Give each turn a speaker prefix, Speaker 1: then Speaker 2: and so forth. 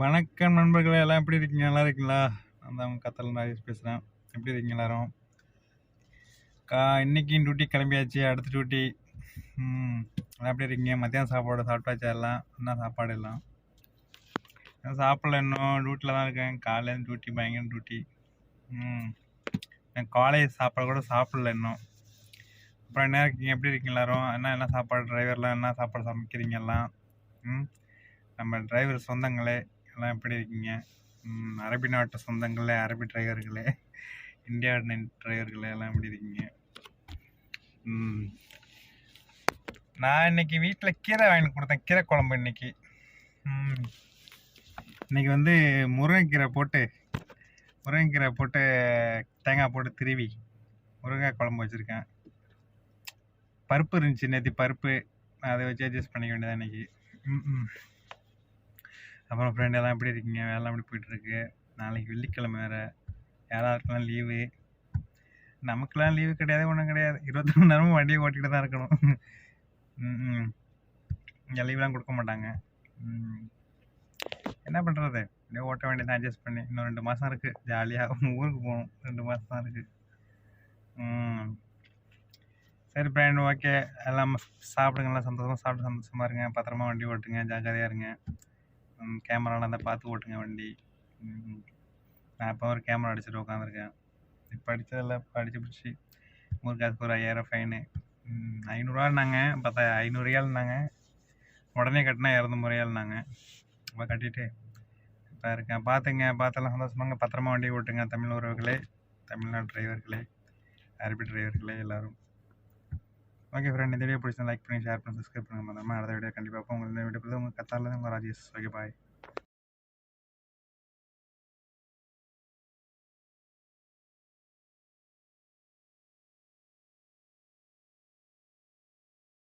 Speaker 1: வணக்கம் நண்பர்களே எல்லாம் எப்படி இருக்கீங்க நல்லா இருக்கீங்களா நான் கத்தல் ராஜேஷ் பேசுகிறேன் எப்படி இருக்கீங்க எல்லாரும் கா இன்னைக்கு டியூட்டி கிளம்பியாச்சு அடுத்த டியூட்டி எல்லாம் எப்படி இருக்கீங்க மத்தியானம் சாப்பாடு சாப்பிட்டாச்சா எல்லாம் என்ன சாப்பாடு எல்லாம் சாப்பிடல இன்னும் டியூட்டியில் தான் இருக்கேன் காலையில் டியூட்டி பயங்கர டியூட்டி ம் நான் காலேஜ் சாப்பாடு கூட சாப்பிடல இன்னும் அப்புறம் என்ன இருக்கீங்க எப்படி இருக்கீங்க எல்லாரும் என்ன என்ன சாப்பாடு டிரைவர்லாம் என்ன சாப்பாடு சமைக்கிறீங்க எல்லாம் ம் நம்ம டிரைவர் சொந்தங்களே எல்லாம் எப்படி இருக்கீங்க அரபி நாட்டு சொந்தங்களே அரபி டிரைவர்களே இந்தியா டிரைவர்களே எல்லாம் எப்படி இருக்கீங்க நான் இன்னைக்கு வீட்டில் கீரை வாங்கி கொடுத்தேன் கீரை குழம்பு இன்னைக்கு இன்னைக்கு வந்து முருங்கைக்கீரை போட்டு முருங்கைக்கீரை போட்டு தேங்காய் போட்டு திருவி முருங்கை குழம்பு வச்சுருக்கேன் பருப்பு இருந்துச்சு நேற்று பருப்பு அதை வச்சு அட்ஜஸ்ட் பண்ணிக்க வேண்டியதான் இன்னைக்கு ம் ம் அப்புறம் ஃப்ரெண்ட் எல்லாம் எப்படி இருக்கீங்க வேலை எப்படி போயிட்டுருக்கு நாளைக்கு வெள்ளிக்கிழமை வேறு யாராருக்கெல்லாம் லீவு நமக்கெல்லாம் லீவு கிடையாது ஒன்றும் கிடையாது இருபத்தி மூணு நேரமும் வண்டியை ஓட்டிகிட்டு தான் இருக்கணும் இங்கே லீவ்லாம் கொடுக்க மாட்டாங்க என்ன பண்ணுறது அப்படியே ஓட்ட வேண்டியதான் அட்ஜஸ்ட் பண்ணி இன்னும் ரெண்டு மாதம் இருக்குது ஜாலியாக ஊருக்கு போகணும் ரெண்டு மாதம் தான் இருக்குது சரி ஃப்ரெண்ட் ஓகே எல்லாம் சாப்பிடுங்கலாம் சந்தோஷமாக சாப்பிட்டு சந்தோஷமாக இருங்க பத்திரமா வண்டி ஓட்டுங்க ஜாக்கிரதையாக இருங்க கேமரா அந்த பார்த்து ஓட்டுங்க வண்டி நான் இப்போ ஒரு கேமரா அடிச்சுட்டு உட்காந்துருக்கேன் படித்ததில் அடிச்சு பிடிச்சி அதுக்கு ஒரு ஐயாயிரம் ஃபைனு ஐநூறுரூவான்னாங்க பத்த ஐநூறுரூவான்னாங்க உடனே கட்டினா இறந்த முறையாள்னாங்க அப்போ கட்டிட்டு இப்போ இருக்கேன் பார்த்துங்க பார்த்தெல்லாம் சந்தோஷமாங்க பத்திரமா வண்டி ஓட்டுங்க தமிழ் உறவுகளே தமிழ்நாடு டிரைவர்களே அரபி டிரைவர்களே எல்லோரும் ஓகே ஃப்ரெண்ட் இந்த வீடியோ பிடிச்சா லைக் பண்ணி ஷேர் பண்ணி சப்ஸ்கிரைப் பண்ணுங்கள் மறக்காம அடுத்த வீடியோ கண்டிப்பாக உங்களுக்கு இந்த வீடியோ உங்கள் கத்தாரில் உங்கள் ராஜேஷ் ஓகே பாய்